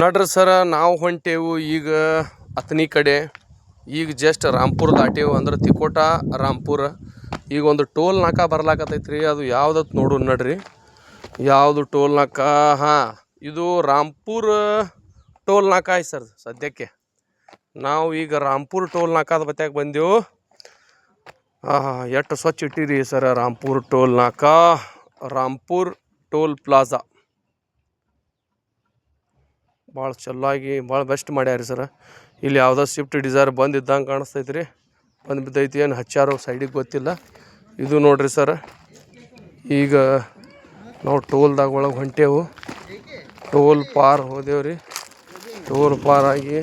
ನಡ್ರಿ ಸರ, ನಾವು ಹೊಂಟೇವು ಈಗ ಅತ್ನಿ ಕಡೆ. ಈಗ ಜಸ್ಟ್ ರಾಮ್ಪುರ ದಾಟೇವು ಅಂದ್ರೆ ತಿಕೋಟ, ರಾಮ್ಪುರ. ಈಗ ಒಂದು ಟೋಲ್ ನಾಕ ಬರ್ಲಾಕತ್ತೈತ್ರಿ, ಅದು ಯಾವ್ದತ್ ನೋಡು ನಡ್ರಿ. ಯಾವುದು ಟೋಲ್ ನಾಕ, ಹಾಂ, ಇದು ರಾಮ್ಪುರ ಟೋಲ್ ನಾಕ ಐತೆ ಸರ್ ಸದ್ಯಕ್ಕೆ. ನಾವು ಈಗ ರಾಮ್ಪುರ ಟೋಲ್ ನಾಕದ ಬತ್ಯಾಗ ಬಂದೆವು. ಎಷ್ಟು ಸ್ವಚ್ಛ ಇಟ್ಟಿರಿ ಸರ ರಾಂಪುರ್ ಟೋಲ್ ನಾಕ? Rampur toll plaza. ಭಾಳ ಚೆನ್ನಾಗಿ, ಭಾಳ ಬೆಸ್ಟ್ ಮಾಡ್ಯಾರಿ ಸರ ಇಲ್ಲಿ ಯಾವುದೋ ಸ್ವಿಫ್ಟ್ ಡಿಸೈರ್ ಬಂದಿದ್ದಂಗೆ ಕಾಣಿಸ್ತೈತೆ ರೀ ಬಂದು ಬಿದ್ದೈತಿ ಏನು ಹಚ್ಚಾರೋ ಸೈಡಿಗೆ ಗೊತ್ತಿಲ್ಲ. ಇದು ನೋಡಿರಿ ಸರ ಈಗ ನಾವು ಟೋಲ್ದಾಗ ಒಳಗೆ ಹೊಂಟೇವು. ಟೋಲ್ ಪಾರ್ ಹೋದೆವು ರೀ ಟೋಲ್ ಪಾರ್ ಆಗಿ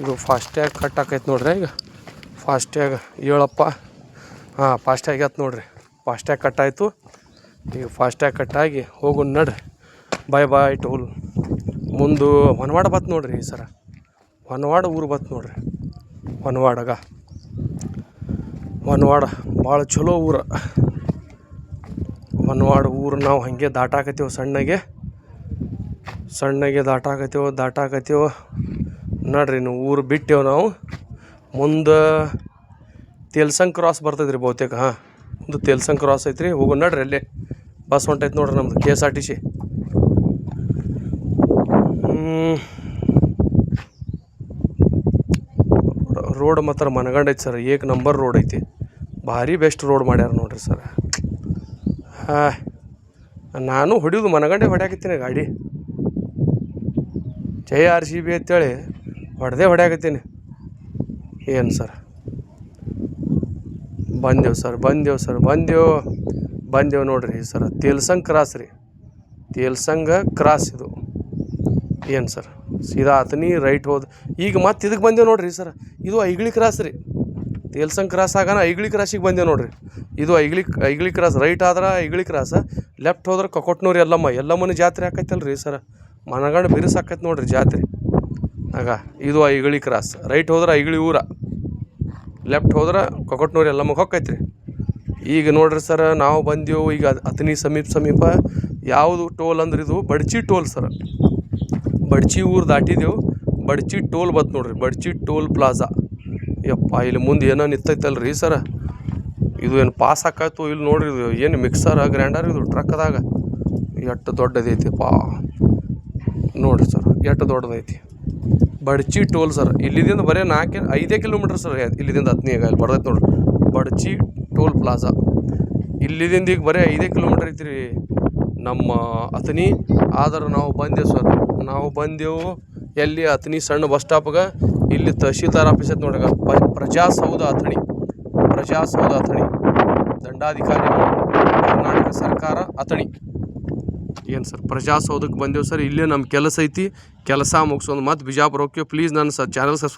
ಇದು ಫಾಸ್ಟ್ಯಾಗ್ ಕಟ್ ಆಕೈತೆ ನೋಡ್ರಿ ಈಗ. ಫಾಸ್ಟ್ಯಾಗ ಏಳಪ್ಪ. ಹಾಂ ಫಾಸ್ಟ್ಯಾಗ್ ಆಯ್ತು ನೋಡ್ರಿ. ಫಾಸ್ಟ್ಯಾಗ್ ಕಟ್ ಆಯಿತು. ಈಗ ಫಾಸ್ಟ್ಯಾಗ್ ಕಟ್ಟಾಗಿ ಹೋಗು ನಡ್ರಿ. ಬಾಯ್ ಬಾಯ್ ಟೋಲ್ ಮುಂದು ಹೊನವಾಡ ಬತ್ ನೋಡ್ರಿ ಈ ಸರ. ಹೊನವಾಡ ಊರು ಬತ್ ನೋಡ್ರಿ. ಹೊನವಾಡಗ. ಹೊನವಾಡ ಭಾಳ ಚಲೋ ಊರ. ಹೊನವಾಡ ಊರು ನಾವು ಹಾಗೆ ದಾಟಾಕತ್ತೇವೆ ಸಣ್ಣಗೆ. ಸಣ್ಣಗೆ ದಾಟಾಕತ್ತೇವೆ ದಾಟಾಕತ್ತೇವೆ. ನೋಡ್ರಿ ನೀವು ಊರು ಬಿಟ್ಟೇವೆ ನಾವು. ಮುಂದೆ ತೇಲ್ಸಂಗ್ ಕ್ರಾಸ್ ಬರ್ತೈತೆ ರೀ ಬಹುತೇಕ, ಹಾಂ. ಮುಂದೆ ತೇಲ್ಸಂಗ್ ಕ್ರಾಸ್ ಐತ್ರಿ. ಹೋಗು ನೋಡ್ರಿ ಅಲ್ಲೇ. ಬಸ್ ಹೊಂಟೈತೆ ನೋಡ್ರಿ ನಮ್ದು K S R T C road ಮಾತ್ರ ಮನಗಂಡ ಐತಿ ಸರ್. ಏಕ್ ನಂಬರ್ ರೋಡ್ ಐತಿ. ಭಾರಿ ಬೆಸ್ಟ್ ರೋಡ್ ಮಾಡ್ಯಾರ ನೋಡ್ರಿ ಸರ್. ಹಾಂ. ನಾನು ಹೊಡಿಯೋದು ಮನಗಂಡೆ ಹೊಡ್ಯಾಕತ್ತೀನಿ ಗಾಡಿ. ಜೈ ಆರ್ ಸಿ ಬಿ ಅಂತೇಳಿ ಹೊಡೆದೇ ಹೊಡ್ಯಾಕತ್ತೀನಿ. ಏನು ಸರ್? ಬಂದೇವು ಸರ್ ಬಂದೇವು ಸರ್, ಬಂದೇವು. ಬಂದೆವು ನೋಡ್ರಿ ಸರ್. ತೇಲ್ಸಂಗ್ ಕ್ರಾಸ್ ರೀ. ತೇಲ್ಸಂಗ ಕ್ರಾಸ್ ಇದು. ಏನು ಸರ್? ಸೀದಾ ಆತನಿ ರೈಟ್ ಹೋದ. ಈಗ ಮತ್ತೆ ಇದಕ್ಕೆ ಬಂದೇವೆ ನೋಡಿರಿ ಸರ್. ಇದು ಐಗ್ಳಿ ಕ್ರಾಸ್ ರೀ. ತೇಲ್ಸಂಗ್ ಕ್ರಾಸ್ ಆಗೋಣ ಐಗ್ಳಿ ಕ್ರಾಸಿಗೆ ಬಂದೇವೆ ನೋಡಿರಿ. ಇದು ಐಗ್ಳಿ ಐಗ್ಳಿ ಕ್ರಾಸ್ ರೈಟ್ ಆದ್ರೆ ಐಗ್ಳಿ ಕ್ರಾಸ್ ಲೆಫ್ಟ್ ಹೋದ್ರೆ ಕೊಕೊಟ್ನೂರು ಎಲ್ಲಮ್ಮ ಎಲ್ಲಮ್ಮನ ಜಾತ್ರೆ ಹಾಕೈತಲ್ಲ ರೀ ಸರ್. ಮನಗಂಡು ಬಿರುಸು ಆಕೈತೆ ನೋಡ್ರಿ ಜಾತ್ರೆ. ಆಗ, ಇದು ಐಗಳಿ ಕ್ರಾಸ್. ರೈಟ್ ಹೋದ್ರೆ ಐಗಳಿ ಊರ. ಲೆಫ್ಟ್ ಹೋದ್ರೆ ಕೊಕೊಟ್ನೂರು ಎಲ್ಲಮ್ಮ ಹೊಕ್ಕೈತೆ ರೀ ಈಗ ನೋಡ್ರಿ ಸರ್, ನಾವು ಬಂದೆವು ಈಗ ಅತನಿ ಸಮೀಪ ಸಮೀಪ. ಯಾವುದು ಟೋಲ್ ಅಂದ್ರೆ ಇದು ಬಡ್ಚಿ ಟೋಲ್ ಸರ್. ಬಡ್ಚಿ ಊರು ದಾಟಿದೆವು. ಬಡ್ಚಿ ಟೋಲ್ ಬತ್ ನೋಡ್ರಿ. Badchi toll plaza. ಯಪ್ಪ, ಇಲ್ಲಿ ಮುಂದೆ ಏನೋ ನಿಂತೈತಲ್ಲ ರೀ ಸರ. ಇದು ಏನು ಪಾಸ್ ಹಾಕಾಯ್ತು ಇಲ್ಲಿ ನೋಡ್ರಿ ಇದು. ಏನು ಮಿಕ್ಸರ್, ಗ್ರ್ಯಾಂಡರ್ ಇದು ಟ್ರಕ್ದಾಗ ಎಷ್ಟು ದೊಡ್ಡದೈತಿಪ್ಪ ನೋಡ್ರಿ ಸರ್, ಎಷ್ಟು ದೊಡ್ಡದೈತಿ. ಬಡ್ಚಿ ಟೋಲ್ ಸರ್. ಇಲ್ಲಿದಿಂದ ಬರೀ ನಾಲ್ಕು, ಐದೇ ಕಿಲೋಮೀಟ್ರ್ ಸರ್. ಇಲ್ಲಿದಿಂದ ಹತ್ತನೇ ಇಲ್ಲಿ ಬರ್ತೈತೆ ನೋಡ್ರಿ. Badchi toll plaza. ಇಲ್ಲಿದಿಂದ ಈಗ ಬರೀ ಐದೇ ಕಿಲೋಮೀಟ್ರ್ ಐತಿ ನಮ್ಮ ಅತನಿ ಆದ್ರೆ ನಾವು ಬಂದೆ ಸರ್. ನಾವು ಬಂದೆವು. ಎಲ್ಲಿ ಅಥಣಿ ಸಣ್ಣ ಬಸ್ ಸ್ಟಾಪ್ಗೆ ಇಲ್ಲಿ ತಹಶೀಲ್ದಾರ್ ಆಫೀಸ್ ಐತೆ ನೋಡ್ರಿ ಪ ಪ್ರಜಾಸೌಧ ಅಥಣಿ. ಪ್ರಜಾಸೌಧ ಅಥಣಿ. ದಂಡಾಧಿಕಾರಿ ಕರ್ನಾಟಕ ಸರ್ಕಾರ ಅಥಣಿ. ಏನು ಸರ್ ಪ್ರಜಾಸೌಧಕ್ಕೆ ಬಂದೆವು ಸರ್. ಇಲ್ಲೇ ನಮ್ಮ ಕೆಲಸ ಐತಿ. ಕೆಲಸ ಮುಗಿಸೋದು ಮತ್ತು ಬಿಜಾಪುರ ಹೋಗ್ತೀವಿ. ಪ್ಲೀಸ್ ನನ್ನ ಸ ಚಾನಲ್ ಸಬ್ಸ್